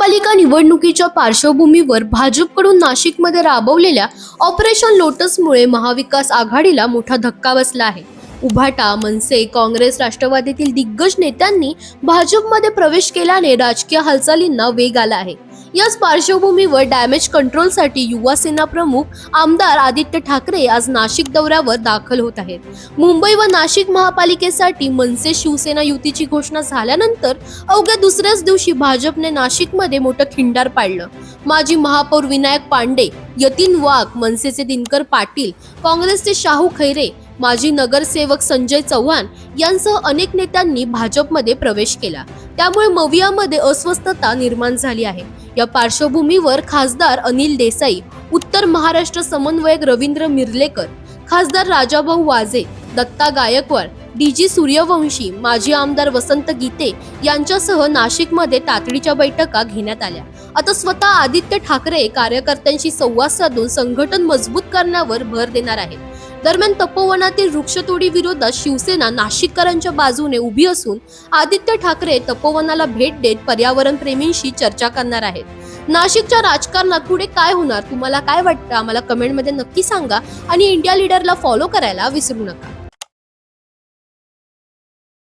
महापालिका निवडणुकीच्या पार्श्वभूमीवर भाजपकडून नाशिकमध्ये राबवलेल्या ऑपरेशन लोटसमुळे महाविकास आघाडीला मोठा धक्का बसला आहे. उभाटा मनसे काँग्रेस राष्ट्रवादीतील दिग्गज नेत्यांनी भाजपमध्ये प्रवेश केल्याने राजकीय हालचालींना वेग आला आहे. याच पार्श्वभूमीवर डॅमेज कंट्रोलसाठी युवा सेना प्रमुख आमदार आदित्य ठाकरे आज नाशिक दौऱ्यावर दाखल होत आहेत. मुंबई व नाशिक महापालिकेसाठी मनसे शिवसेना युतीची घोषणा झाल्यानंतर अवघ्या दुसऱ्याच दिवशी भाजपने नाशिकमध्ये मोठं खिंडार पाडलं. माजी महापौर विनायक पांडे यतीन वाघ मनसेचे दिनकर पाटील काँग्रेसचे शाहू खैरे माजी नगरसेवक संजय चव्हाण यांसह अनेक नेत्यांनी भाजपमध्ये प्रवेश केला. त्यामुळे मवियामध्ये अस्वस्थता निर्माण झाली आहे. या पार्श्वभूमीवर खासदार अनिल देसाई उत्तर महाराष्ट्र समन्वयक रवींद्र मिर्लेकर खासदार राजाभाऊ वाजे दत्ता गायकवाड डीजी सूर्यवंशी माजी आमदार वसंत गीते यांच्यासह नाशिकमध्ये तातडीच्या बैठका घेण्यात आल्या. आता स्वतः आदित्य ठाकरे कार्यकर्त्यांशी संवाद साधून संघटन मजबूत करण्यावर भर देणार आहेत. दरम्यान तपोवनातील वृक्षतोडी विरोधात शिवसेना नाशिककरांच्या बाजूने उभी असून आदित्य ठाकरे तपोवनाला भेट देत पर्यावरण प्रेमींशी चर्चा करणार आहेत. नाशिकच्या राजकारणात पुढे काय होणार? तुम्हाला काय वाटतं? आम्हाला कमेंटमध्ये नक्की सांगा आणि इंडिया लीडरला फॉलो करायला विसरू नका.